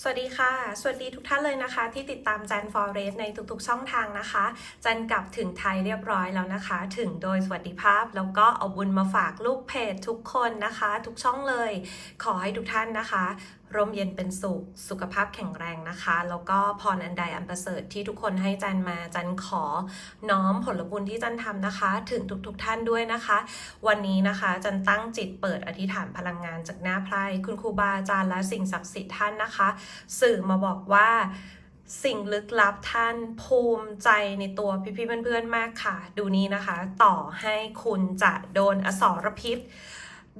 สวัสดีค่ะ สวัสดีทุกท่านเลยนะคะ ที่ติดตามจันฟอเรสในทุกๆช่องทางนะคะ จันกลับถึงไทยเรียบร้อยแล้วนะคะ ถึงโดยสวัสดิภาพ แล้วก็เอาบุญมาฝากลูกเพจทุกคนนะคะ ทุกช่องเลย ขอให้ทุกท่านนะคะ ร่มเย็นเป็นสุข สุขภาพแข็งแรงนะคะ แล้วก็พรอันใดอันประเสริฐที่ทุกคนให้จันมาจันขอน้อมผลบุญที่จันทำนะคะ ถึงทุกๆทท่านด้วยนะคะ วันนี้นะคะจันตั้งจิตเปิดอธิษฐานพลังงานจากหน้าไพรคุณครูบาอาจารย์และสิ่งศักดิ์สิทธิ์ท่านนะคะ สื่อมาบอกว่าสิ่งลึกลับท่านภูมิใจในตัวพี่ๆเพื่อนๆมากค่ะ ดูนี้นะคะ ต่อให้คุณจะโดนอสรพิษ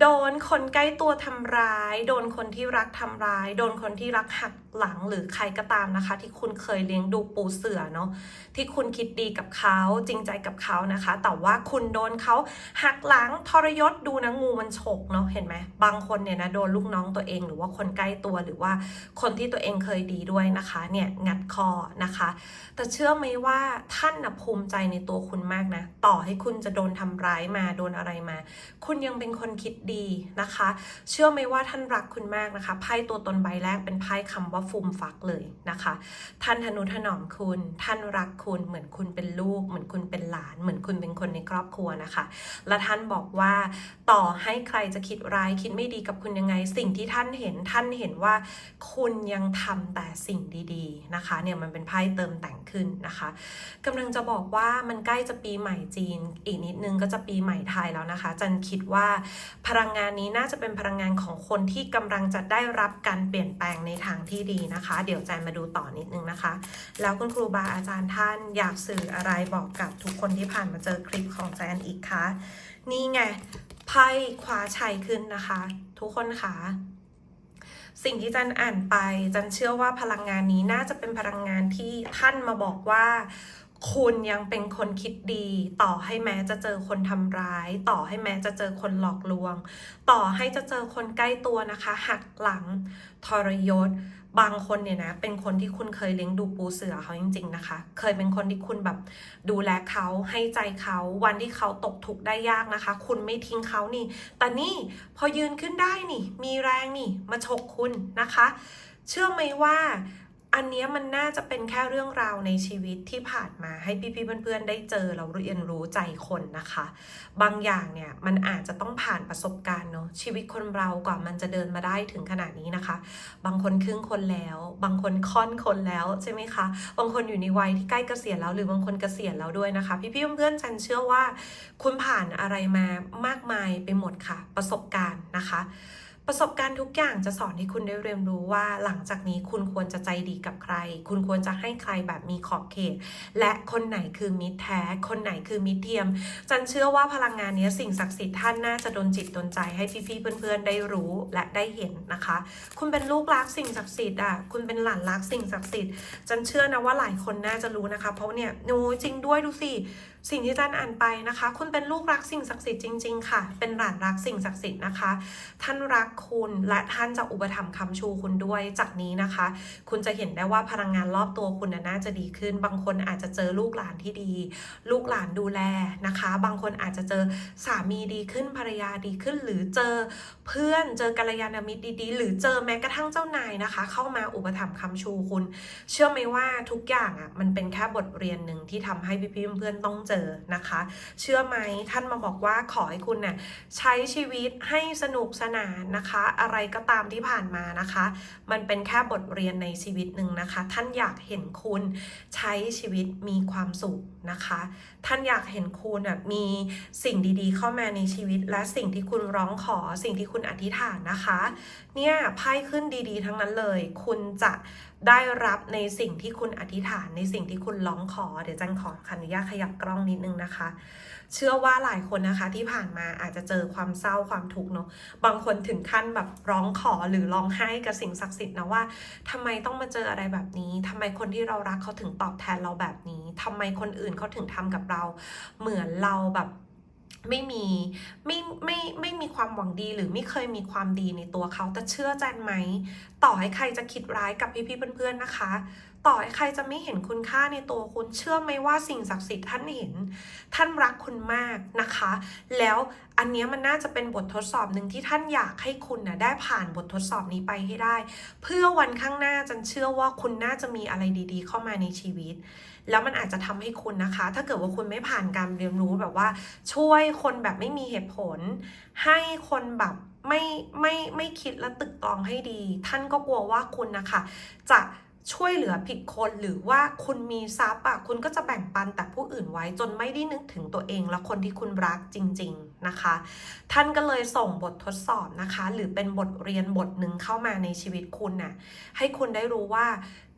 โดนคนใกล้ตัวทำร้าย โดนคนที่รักทำร้าย โดนคนที่รักหักหลังหรือใครก็ตามนะคะ ที่คุณเคยเลี้ยงดูปูเสือเนาะที่คุณคิดดีกับเขาจริงใจกับเขานะคะ แต่ว่าคุณโดนเขาหักหลังทรยศดูนะงูมันฉกเนาะเห็นไหมบางคนเนี่ยนะโดนลูกน้องตัวเองหรือว่าคนใกล้ตัวหรือว่าคนที่ตัวเองเคยดีด้วยนะคะเนี่ยงัดคอนะคะ แต่เชื่อไหมว่าท่านนะภูมิใจในตัวคุณมากนะต่อให้คุณจะโดนทำร้ายมาโดนอะไรมา คุณยังเป็นคนคิดดีนะคะ เชื่อไหมว่าท่านรักคุณมากนะคะ ไพ่ตัวตนใบแรกเป็นไพ่คำว่าฟูมฟักเลยนะคะ ท่านทนุถนอมคุณ ท่านรักคุณ เหมือนคุณเป็นลูก เหมือนคุณเป็นหลาน เหมือนคุณเป็นคนในครอบครัวนะคะ และท่านบอกว่าต่อให้ใครจะคิดร้ายคิดไม่ดีกับคุณยังไง สิ่งที่ท่านเห็นท่านเห็นว่าคุณยังทำแต่สิ่งดีๆนะคะเนี่ยมันเป็นไพ่เติมแต่งขึ้นนะคะกำลังจะบอกว่ามันใกล้จะปีใหม่จีน อีกนิดนึงก็จะปีใหม่ไทยแล้วนะคะ จันคิดว่าพลังงานนี้น่าจะเป็นพลังงานของคนที่กำลังจะได้รับการเปลี่ยนแปลงในทางที่ดีนะคะ เดี๋ยวจันมาดูต่อนิดนึงนะคะ แล้วคุณครูบาอาจารย์ท่านอยากสื่ออะไรบอกกับทุกคนที่ผ่านมาเจอคลิปของแจนอีกคะนี่ไงไพ่คว้าชัยขึ้นนะคะ ทุกคนคะสิ่งที่จันอ่านไปจันเชื่อว่าพลังงานนี้น่าจะเป็นพลังงานที่ท่านมาบอกว่า คุณยังเป็นคนคิดดี ต่อให้แม้จะเจอคนทำร้าย ต่อให้แม้จะเจอคนหลอกลวง ต่อให้จะเจอคนใกล้ตัวนะคะ หักหลังทรยศ บางคนเนี่ยนะเป็นคนที่คุณเคยเลี้ยงดูปูเสือเขาจริง ๆนะคะ เคยเป็นคนที่คุณแบบดูแลเขาให้ใจเขาวันที่เขาตกทุกข์ได้ยากนะคะ คุณไม่ทิ้งเขานี่ แต่นี่พอยืนขึ้นได้นี่ มีแรงนี่มาฉกคุณนะคะ เชื่อไหมว่า อันนี้มันน่าจะเป็นแค่เรื่องราวในชีวิตที่ผ่านมาให้พี่ๆเพื่อนๆได้เจอเราเรียนรู้ใจคนนะคะ บางอย่างเนี่ยมันอาจจะต้องผ่านประสบการณ์เนาะชีวิตคนเรากว่ามันจะเดินมาได้ถึงขนาดนี้นะคะ บางคนครึ่งคนแล้ว บางคนค่อนคนแล้วใช่ไหมคะ บางคนอยู่ในวัยที่ใกล้เกษียณแล้วหรือบางคนเกษียณแล้วด้วยนะคะ พี่ๆเพื่อนๆฉันเชื่อว่า คุณผ่านอะไรมามากมายไปหมดค่ะ ประสบการณ์นะคะ ประสบการณ์ทุกอย่างจะสอนให้คุณได้เรียนรู้ว่า หลังจากนี้คุณควรจะใจดีกับใคร คุณควรจะให้ใครแบบมีขอบเขต และคนไหนคือมิตรแท้ คนไหนคือมิตรเทียม จันเชื่อว่าพลังงานนี้สิ่งศักดิ์สิทธิ์ท่านน่าจะดนจิตดนใจให้พี่ๆเพื่อนๆได้รู้และได้เห็นนะคะ คุณเป็นลูกรักสิ่งศักดิ์สิทธิ์อะคุณเป็นหลานรักสิ่งศักดิ์สิทธิ์จันเชื่อนะว่าหลายคนน่าจะรู้นะคะ เพราะเนี่ยหนูจริงด้วยดูสิ สิ่งที่จันอ่านไปนะคะ คุณเป็นลูกรักสิ่งศักดิ์สิทธิ์จริง ๆ ค่ะ เป็นหลานรักสิ่งศักดิ์สิทธิ์นะคะ ท่านรักคุณและท่านจะอุปถัมภ์คำชูคุณด้วยจากนี้นะคะ คุณจะเห็นได้ว่าพลังงานรอบตัวคุณน่าจะดีขึ้น บางคนอาจจะเจอลูกหลานที่ดี ลูกหลานดูแลนะคะ บางคนอาจจะเจอสามีดีขึ้นภรรยาดีขึ้น หรือเจอเพื่อนเจอกัลยาณมิตรดีๆ หรือเจอแม้กระทั่งเจ้านายนะคะ เข้ามาอุปถัมภ์คำชูคุณ เชื่อไหมว่าทุกอย่างอะมันเป็นแค่บทเรียนหนึ่งที่ทำให้พี่ๆเพื่อนๆต้องเจอนะคะ เชื่อไหมท่านมาบอกว่าขอให้คุณเนี่ยใช้ชีวิตให้สนุกสนานนะคะ อะไรก็ตามที่ผ่านมานะคะ มันเป็นแค่บทเรียนในชีวิตหนึ่งนะคะ ท่านอยากเห็นคุณใช้ชีวิตมีความสุขนะคะ ท่านอยากเห็นคุณมีสิ่งดีๆ เข้ามาในชีวิต และสิ่งที่คุณร้องขอสิ่งที่คุณอธิษฐานนะคะ เนี่ยไพ่ขึ้นดีๆ ทั้งนั้นเลย คุณจะ ได้รับในสิ่งที่คุณอธิษฐานในสิ่งที่คุณร้องขอ เดี๋ยวจันขออนุญาตขยับกล้องนิดนึงนะคะ เชื่อว่าหลายคนนะคะที่ผ่านมาอาจจะเจอความเศร้าความทุกข์เนาะบางคนถึงขั้นแบบร้องขอหรือร้องไห้กับสิ่งศักดิ์สิทธิ์นะว่าทำไมต้องมาเจออะไรแบบนี้ทำไมคนที่เรารักเขาถึงตอบแทนเราแบบนี้ทำไมคนอื่นเขาถึงทำกับเรา เหมือนเราแบบ ไม่มีไม่ไม่ไม่มีความหวังดีหรือไม่เคยมีความดีในตัวเขาแต่เชื่อใจนไหม ต่อให้ใครจะคิดร้ายกับพี่ๆเพื่อนๆนะคะ ต่อให้ใครจะไม่เห็นคุณค่าในตัวคุณเชื่อไหมว่าสิ่งศักดิ์สิทธิ์ท่านเห็น ท่านรักคุณมากนะคะ แล้วอันนี้มันน่าจะเป็นบททดสอบหนึ่งที่ท่านอยากให้คุณนะได้ผ่านบททดสอบนี้ไปให้ได้ เพื่อวันข้างหน้าจันเชื่อว่าคุณน่าจะมีอะไรดี ๆ เข้ามาในชีวิต แล้วมันอาจจะทำให้คุณนะคะ ถ้าเกิดว่าคุณไม่ผ่านการเรียนรู้แบบว่า ช่วยคนแบบไม่มีเหตุผล ให้คนแบบไม่ไม่ไม่คิดและตึกตรองให้ดี ท่านก็กลัวว่าคุณนะคะ จะ ช่วยเหลือผิดคนหรือว่าคุณมีทรัพย์อะคุณก็จะแบ่งปันแต่ผู้อื่นไว้จนไม่ได้นึกถึงตัวเองและคนที่คุณรักจริง ๆนะคะ ท่านก็เลยส่งบททดสอบนะคะ หรือเป็นบทเรียนบทหนึ่งเข้ามาในชีวิตคุณน่ะให้คุณได้รู้ว่า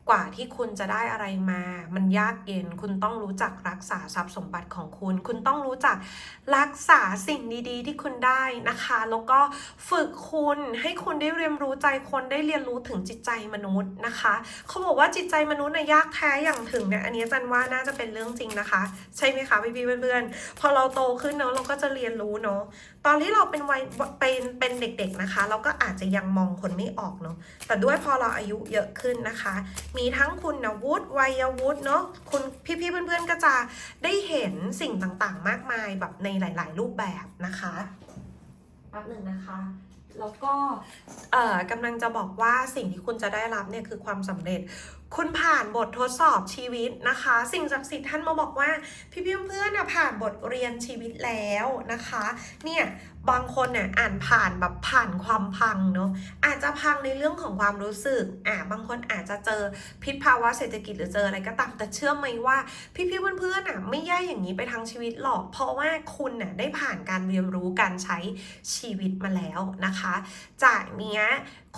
กว่าที่คุณจะได้อะไรมา มันยากเย็น คุณต้องรู้จักรักษาทรัพย์สมบัติของคุณ คุณต้องรู้จักรักษาสิ่งดีๆ ที่คุณได้นะคะ แล้วก็ฝึกคุณให้คุณได้เรียนรู้ใจคนได้เรียนรู้ถึงจิตใจมนุษย์นะคะ เขาบอกว่าจิตใจมนุษย์น่ะยากแท้อย่างถึงเนี่ย อันนี้จันว่าน่าจะเป็นเรื่องจริงนะคะ ใช่ไหมคะพี่ๆเพื่อนๆ พอเราโตขึ้นเนาะเราก็จะเรียนรู้เนาะ ตอนที่เราเป็นวัยเป็นเป็นเด็ก ๆนะคะ เราก็อาจจะยังมองคนไม่ออกเนาะ แต่ด้วยพอเราอายุเยอะขึ้นนะคะมีทั้งคุณวุฒิวัยวุฒิเนาะคุณพี่ๆเพื่อนๆก็จะได้เห็นสิ่งต่างๆ มากมายแบบในหลาย ๆ รูปแบบนะคะแป๊บหนึ่งนะคะแล้วก็เอ่อกำลังจะบอกว่าสิ่งที่คุณจะได้รับเนี่ยคือความสำเร็จคุณผ่านบททดสอบชีวิตนะคะ สิ่งศักดิ์สิทธิ์ท่านมาบอกว่า พี่พี่เพื่อนๆนะผ่านบทเรียนชีวิตแล้วนะคะ เนี่ยบางคนเนี่ยอ่านผ่านแบบผ่านความพังเนาะอาจจะพังในเรื่องของความรู้สึกอ่าบางคนอาจจะเจอพิษภาวะเศรษฐกิจหรือเจออะไรก็ตามแต่เชื่อไหมว่าพี่พี่ๆเพื่อนๆอะไม่แย่อย่างนี้ไปทั้งชีวิตหรอก เพราะว่าคุณน่ะได้ผ่านการเรียนรู้การใช้ชีวิตมาแล้วนะคะ จากเนี้ย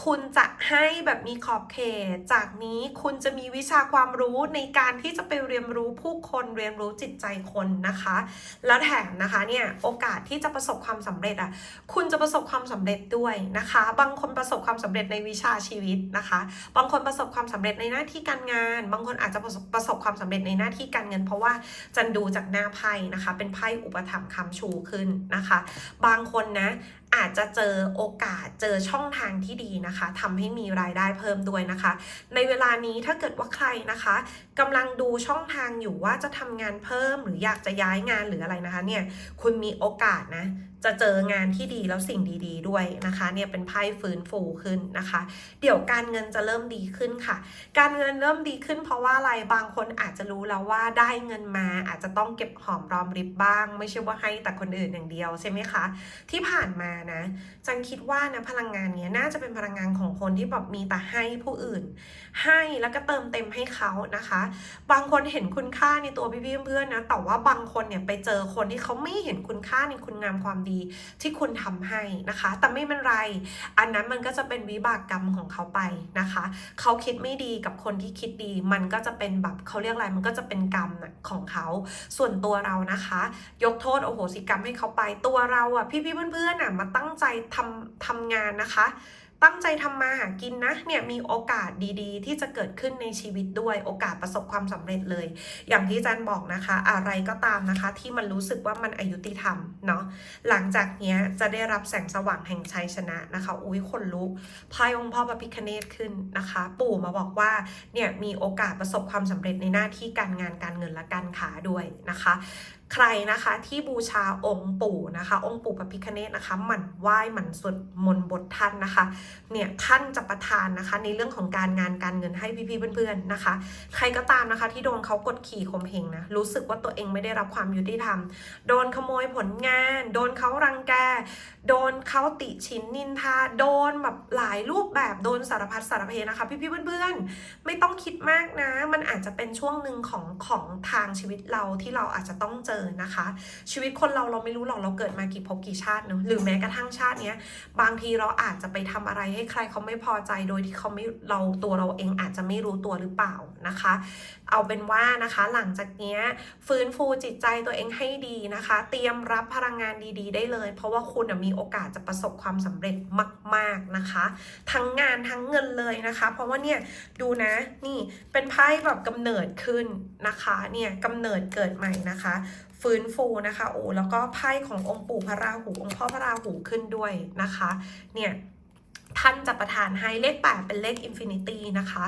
คุณจะให้แบบมีขอบเขตจากนี้คุณจะมีวิชาความรู้ในการที่จะไปเรียนรู้ผู้คนเรียนรู้จิตใจคนนะคะ แล้วแถมนะคะเนี่ยโอกาสที่จะประสบความสำเร็จอะคุณจะประสบความสำเร็จด้วยนะคะ บางคนประสบความสำเร็จในวิชาชีวิตนะคะ บางคนประสบความสำเร็จในหน้าที่การงาน บางคนอาจจะประสบประสบความสำเร็จในหน้าที่การเงิน เพราะว่าจันดูจากหน้าไพ่นะคะ เป็นไพ่อุปถัมภ์คำชูขึ้นนะคะ บางคนนะอาจจะเจอโอกาสเจอช่องทางที่ดีนะคะทำให้มีรายได้เพิ่มด้วยนะคะ ในเวลานี้ถ้าเกิดว่าใครนะคะ กำลังดูช่องทางอยู่ว่าจะทำงานเพิ่มหรืออยากจะย้ายงานหรืออะไรนะคะเนี่ยคุณมีโอกาสนะ จะเจองานที่ดีแล้วสิ่งดี ๆ ด้วยนะคะ เนี่ยเป็นไพ่ฟื้นฟูขึ้นนะคะ เดี๋ยวการเงินจะเริ่มดีขึ้นค่ะ การเงินเริ่มดีขึ้น เพราะว่าอะไรบางคนอาจจะรู้แล้วว่าได้เงินมาอาจจะต้องเก็บหอมรอมริบบ้าง ไม่ใช่ว่าให้แต่คนอื่นอย่างเดียวใช่ไหมคะที่ผ่านมานะจันคิดว่านะพลังงานเนี้ยน่าจะเป็นพลังงานของคนที่แบบมีแต่ให้ผู้อื่น ให้แล้วก็เติมเต็มให้เขานะคะบางคนเห็นคุณค่าในตัวพี่ๆเพื่อนๆนะ แต่ว่าบางคนเนี่ยไปเจอคนที่เขาไม่เห็นคุณค่าในคุณงามความดีที่คุณทำให้นะคะ แต่ไม่เป็นไร อันนั้นมันก็จะเป็นวิบากกรรมของเขาไปนะคะ เขาคิดไม่ดีกับคนที่คิดดี มันก็จะเป็นแบบเขาเรียกอะไร มันก็จะเป็นกรรมของเขา ส่วนตัวเรานะคะ ยกโทษโอโหสิกรรมให้เขาไป ตัวเราอะพี่ๆเพื่อนๆอะมาตั้งใจทำทำงานนะคะ ตั้งใจทำมาหากินนะเนี่ยมีโอกาสดีๆ ที่จะเกิดขึ้นในชีวิตด้วยโอกาสประสบความสำเร็จเลย อย่างที่จันบอกนะคะ อะไรก็ตามนะคะ ที่มันรู้สึกว่ามันอายุติธรรมเนาะหลังจากเนี้ยจะได้รับแสงสว่างแห่งชัยชนะนะคะ อุ้ยคนลุกพายองค์พ่อพระพิคเนตขึ้นนะคะ ปู่มาบอกว่าเนี่ยมีโอกาสประสบความสำเร็จในหน้าที่การงานการเงินและการค้าด้วยนะคะใครนะคะที่บูชาองค์ปู่นะคะ องค์ปู่พระพิคเนตนะคะหมั่นไหว้หมั่นสวดมนต์บทท่านนะคะเนี่ยท่านจะประทานนะคะ ในเรื่องของการงานการเงินให้พี่ๆเพื่อนๆนะคะ ใครก็ตามนะคะที่โดนเขากดขี่ข่มเหงนะรู้สึกว่าตัวเองไม่ได้รับความยุติธรรม โดนขโมยผลงาน โดนเขารังแก โดนเขาติชินนินทาโดนแบบหลายรูปแบบโดนสารพัดสารเพนะคะ พี่ๆเพื่อนๆ ไม่ต้องคิดมากนะ มันอาจจะเป็นช่วงหนึ่งของของทางชีวิตเราที่เราอาจจะต้องเจอนะคะ ชีวิตคนเราเราไม่รู้หรอกเราเกิดมากี่ภพกี่ชาติเนอะหรือแม้กระทั่งชาติเนี้ยบางทีเราอาจจะไปทำอะไรให้ใครเขาไม่พอใจโดยที่เขาไม่เราตัวเราเองอาจจะไม่รู้ตัวหรือเปล่านะคะ เอาเป็นว่านะคะหลังจากเนี้ยฟื้นฟูจิตใจตัวเองให้ดีนะคะ เตรียมรับพลังงานดีๆ ได้เลย เพราะว่าคุณมีโอกาสจะประสบความสำเร็จมาก ๆนะคะ ทั้งงานทั้งเงินเลยนะคะ เพราะว่าเนี่ยดูนะนี่เป็นไพ่แบบกำเนิดขึ้นนะคะเนี่ยกำเนิดเกิดใหม่นะคะ ฟื้นฟูนะคะโอ้แล้วก็ไพ่ขององค์ปู่พระราหูองค์พ่อพระราหูขึ้นด้วยนะคะ เนี่ยท่านจะประทานให้เลขแปดเป็นเลขอินฟินิตี้นะคะ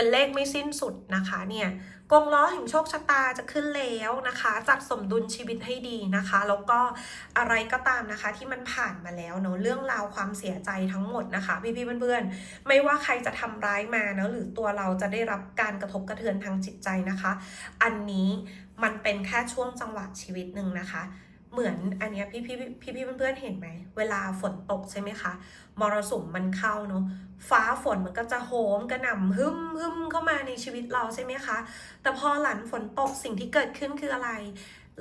เป็นเลขไม่สิ้นสุดนะคะเนี่ยกงล้อแห่งโชคชะตาจะขึ้นแล้วนะคะ จัดสมดุลชีวิตให้ดีนะคะ แล้วก็อะไรก็ตามนะคะที่มันผ่านมาแล้วเนอะเรื่องราวความเสียใจทั้งหมดนะคะพี่ๆเพื่อนๆ ไม่ว่าใครจะทำร้ายมาเนอะหรือตัวเราจะได้รับการกระทบกระเทือนทางจิตใจนะคะ อันนี้มันเป็นแค่ช่วงจังหวะชีวิตหนึ่งนะคะ เหมือนอันเนี้ยพี่พี่พี่พี่เพื่อนๆเห็นไหม เวลาฝนตกใช่ไหมคะมรสุมมันเข้าเนาะฟ้าฝนมันก็จะโหมกระหน่ำหึมหึมเข้ามาในชีวิตเราใช่ไหมคะ แต่พอหลังฝนตกสิ่งที่เกิดขึ้นคืออะไร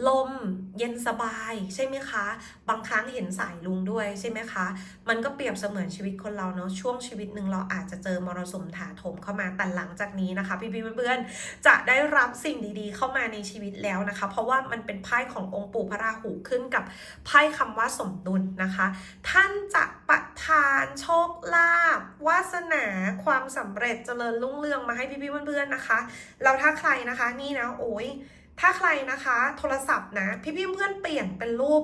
ลมเย็นสบายใช่ไหมคะ บางครั้งเห็นสายลุงด้วยใช่ไหมคะ มันก็เปรียบเสมือนชีวิตคนเราเนาะช่วงชีวิตหนึ่งเราอาจจะเจอมรสุมถาโถมเข้ามาแต่หลังจากนี้นะคะ พี่พี่ๆเพื่อนๆจะได้รับสิ่งดีๆ เข้ามาในชีวิตแล้วนะคะ เพราะว่ามันเป็นไพ่ขององค์ปู่พระราหูขึ้นกับไพ่คำว่าสมดุลนะคะ ท่านจะประทานโชคลาภวาสนาความสำเร็จเจริญรุ่งเรืองมาให้พี่ๆเพื่อนๆนะคะแล้วถ้าใครนะคะนี่นะโอ้ย ถ้าใครนะคะโทรศัพท์นะพี่พี่เพื่อนเปลี่ยนเป็นรูป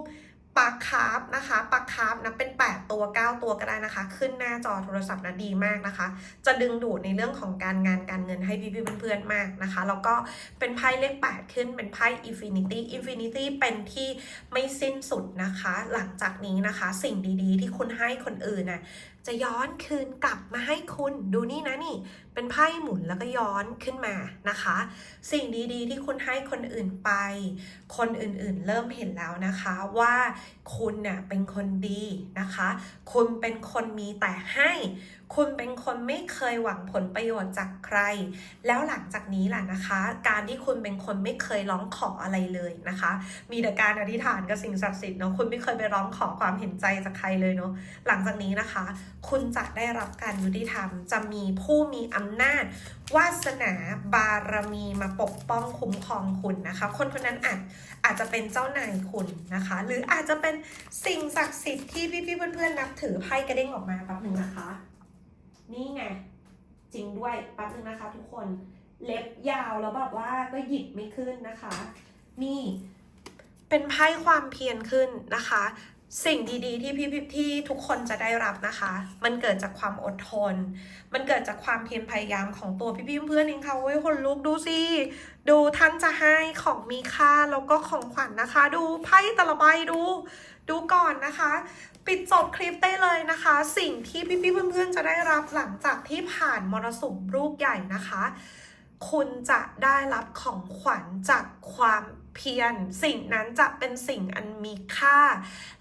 ปลาคาร์ฟนะคะปลาคาร์ฟนะเป็น 8 ตัว 9 ตัวก็ได้นะคะ ขึ้นหน้าจอโทรศัพท์นะดีมากนะคะ จะดึงดูดในเรื่องของการงานการเงินให้พี่พี่ๆเพื่อนๆมากนะคะ แล้วก็เป็นไพ่เลข 8 ขึ้นเป็นไพ่ Infinity Infinity เป็นที่ไม่สิ้นสุดนะคะ หลังจากนี้นะคะ สิ่งดีๆ ที่คุณให้คนอื่นน่ะ จะย้อนคืนกลับมาให้คุณดูนี่นะนี่ เป็นไพ่หมุนแล้วก็ย้อนขึ้นมานะคะ สิ่งดีๆ ที่คุณให้คนอื่นไป คนอื่นๆ เริ่มเห็นแล้วนะคะว่าคุณน่ะเป็นคนดีนะคะ คุณเป็นคนมีแต่ให้คุณเป็นคนไม่เคยหวังผลประโยชน์จากใคร แล้วหลังจากนี้ล่ะนะคะ การที่คุณเป็นคนไม่เคยร้องขออะไรเลยนะคะ มีแต่การอธิษฐานกับสิ่งศักดิ์สิทธิ์เนาะคุณไม่เคยไปร้องขอความเห็นใจจากใครเลยเนาะหลังจากนี้นะคะ คุณจะได้รับการยุติธรรม จะมีผู้มีอำนาจวาสนาบารมีมาปกป้องคุ้มครองคุณนะคะ คนคนนั้นอาจอาจจะเป็นเจ้านายคุณนะคะ หรืออาจจะเป็นสิ่งศักดิ์สิทธิ์ที่พี่ๆเพื่อนๆนับถือไพ่กระเด้งออกมาแป๊บหนึ่งนะคะ นี่ไง จริงด้วยแป๊บนึงนะคะทุกคนเล็บยาวแล้วแบบว่าก็หยิบไม่ขึ้นนะคะ นี่เป็นไพ่ความเพียรขึ้นนะคะ สิ่งดีๆที่พี่ๆที่ทุกคนจะได้รับนะคะ มันเกิดจากความอดทน มันเกิดจากความเพียรพยายามของตัวพี่ๆเพื่อนๆเองค่ะเว้ยคนลุกดูสิดูท่านจะให้ของมีค่าแล้วก็ของขวัญนะคะ ดูไพ่ต่ละใบดู ดูก่อนนะคะ ปิดจบคลิปได้เลยนะคะ สิ่งที่พี่ๆเพื่อนๆจะได้รับหลังจากที่ผ่านมรสุมลูกใหญ่นะคะ คุณจะได้รับของขวัญจากความเพียรสิ่งนั้นจะเป็นสิ่งอันมีค่า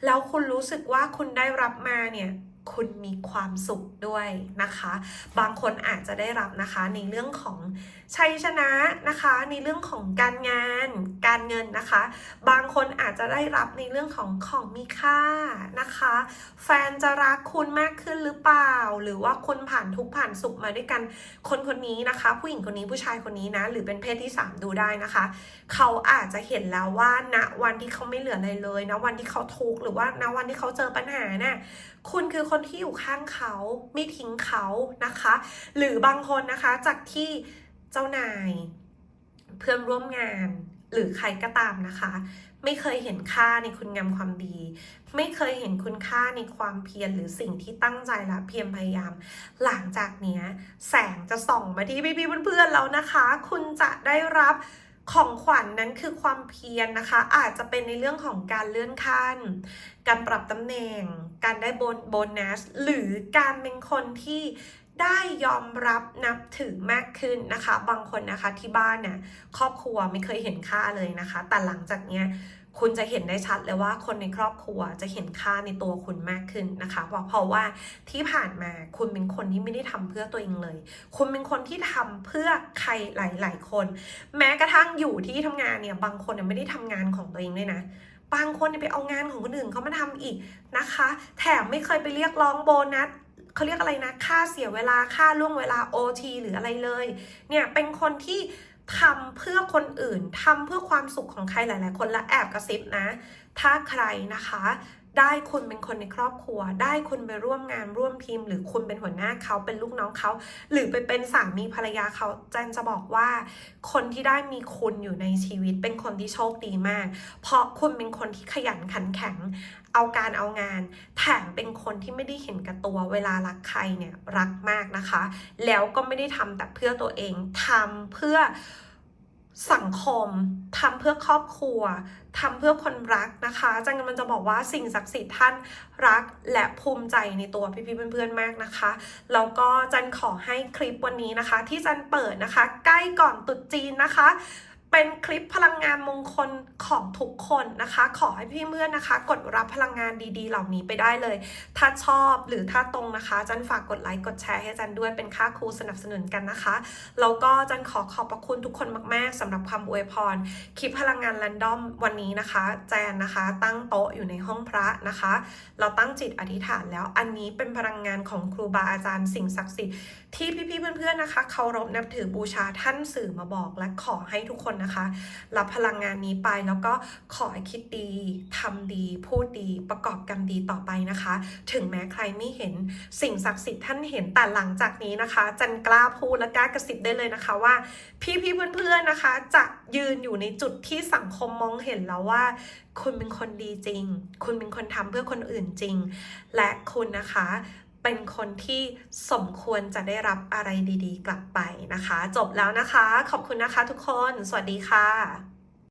แล้วคุณรู้สึกว่าคุณได้รับมาเนี่ย คุณมีความสุขด้วยนะคะ บางคนอาจจะได้รับนะคะในเรื่องของชัยชนะนะคะ ในเรื่องของการงาน การเงินนะคะ บางคนอาจจะได้รับในเรื่องของของมีค่านะคะ แฟนจะรักคุณมากขึ้นหรือเปล่า หรือว่าคุณผ่านทุกข์ผ่านสุขมาด้วยกัน คนคนนี้นะคะ ผู้หญิงคนนี้ผู้ชายคนนี้นะ หรือเป็นเพศที่ 3 ดูได้นะคะ เขาอาจจะเห็นแล้วว่าณวันที่เขาไม่เหลืออะไรเลยนะวันที่เขาทุกข์หรือว่าณวันที่เขาเจอปัญหาน่ะ คุณคือคนที่อยู่ข้างเขาไม่ทิ้งเขานะคะ หรือบางคนนะคะจากที่เจ้านาย เพื่อนร่วมงานหรือใครก็ตามนะคะ ไม่เคยเห็นค่าในคุณงามความดี ไม่เคยเห็นคุณค่าในความเพียรหรือสิ่งที่ตั้งใจและเพียรพยายาม หลังจากเนี้ย แสงจะส่องมาที่พี่ๆเพื่อนๆแล้วนะคะ คุณจะได้รับ ของขวัญนนั้นคือความเพียรนะคะ อาจจะเป็นในเรื่องของการเลื่อนขั้น การปรับตำแหน่ง การได้โบนัส หรือการเป็นคนที่ได้ยอมรับนับถือมากขึ้นนะคะ บางคนนะคะที่บ้านเนี่ยครอบครัวไม่เคยเห็นค่าเลยนะคะ แต่หลังจากเนี้ย คุณจะเห็นได้ชัดเลยว่าคนในครอบครัวจะเห็นค่าในตัวคุณมากขึ้นนะคะเพราะเพราะว่าที่ผ่านมาคุณเป็นคนที่ไม่ได้ทำเพื่อตัวเองเลย คุณเป็นคนที่ทำเพื่อใครหลาย ๆ คน แม้กระทั่งอยู่ที่ทำงานเนี่ยบางคนเนี่ยไม่ได้ทำงานของตัวเองด้วยนะบางคนไปเอางานของคนอื่นเขามาทำอีกนะคะ แถมไม่เคยไปเรียกร้องโบนัสเขาเรียกอะไรนะ ค่าเสียเวลา ค่าล่วงเวลา OT หรืออะไรเลย เนี่ย เป็นคนที่ ทำเพื่อคนอื่นทำเพื่อความสุขของใครหลาย ๆ คนและแอบกระซิบนะ ถ้าใครนะคะ ได้คุณเป็นคนในครอบครัว ได้คุณไปร่วมงานร่วมทีม หรือคุณเป็นหัวหน้าเขาเป็นลูกน้องเขา หรือไปเป็นสามีภรรยาเขาแจนจะบอกว่า คนที่ได้มีคุณอยู่ในชีวิต เป็นคนที่โชคดีมาก เพราะคุณเป็นคนที่ขยันขันแข็ง เอาการเอางาน แถมเป็นคนที่ไม่ได้เห็นกับตัวเวลารักใครเนี่ยรักมากนะคะ แล้วก็ไม่ได้ทำแต่เพื่อตัวเองทำเพื่อ สังคมทำเพื่อครอบครัวทำเพื่อคนรักนะคะจันกำลังจะบอกว่าสิ่งศักดิ์สิทธิ์ท่านรักและภูมิใจในตัวพี่ๆเพื่อนๆมากนะคะแล้วก็จันขอให้คลิปวันนี้นะคะ ที่จันเปิดนะคะ ใกล้ก่อนตุดจีนนะคะ เป็นคลิปพลังงานมงคล ของทุกคนนะคะ ขอให้พี่เมื่อนนะคะ กดรับพลังงานดีๆ เหล่านี้ไปได้เลย ถ้าชอบหรือถ้าตรงนะคะจันฝากกดไลค์กดแชร์ให้จันด้วยเป็นค่าครูสนับสนุนกันนะคะแล้วก็จันขอขอบพระคุณทุกคนมาก ๆสำหรับความอวยพรคลิปพลังงานแรนดอมวันนี้นะคะ แจนนะคะ ตั้งโต๊ะอยู่ในห้องพระนะคะ เราตั้งจิตอธิษฐานแล้วอันนี้เป็นพลังงานของครูบาอาจารย์สิ่งศักดิ์สิทธิ์ที่พี่ๆเพื่อนๆนะคะเคารพนับถือบูชาท่านสื่อมาบอก และขอให้ทุกคนนะคะ รับพลังงานนี้ไปแล้วก็ขอคิดดีทำดีพูดดีประกอบกรรมดีต่อไปนะคะ ถึงแม้ใครไม่เห็นสิ่งศักดิ์สิทธิ์ท่านเห็นแต่หลังจากนี้นะคะ จันกล้าพูดและกล้ากระซิบได้เลยนะคะว่า พี่ๆเพื่อนๆนะคะ จะยืนอยู่ในจุดที่สังคมมองเห็นแล้วว่า คุณเป็นคนดีจริง คุณเป็นคนทำเพื่อคนอื่นจริง และคุณนะคะเป็นคนที่สมควรจะได้รับอะไรดีๆ กลับไปนะคะ จบแล้วนะคะ ขอบคุณนะคะทุกคน สวัสดีค่ะ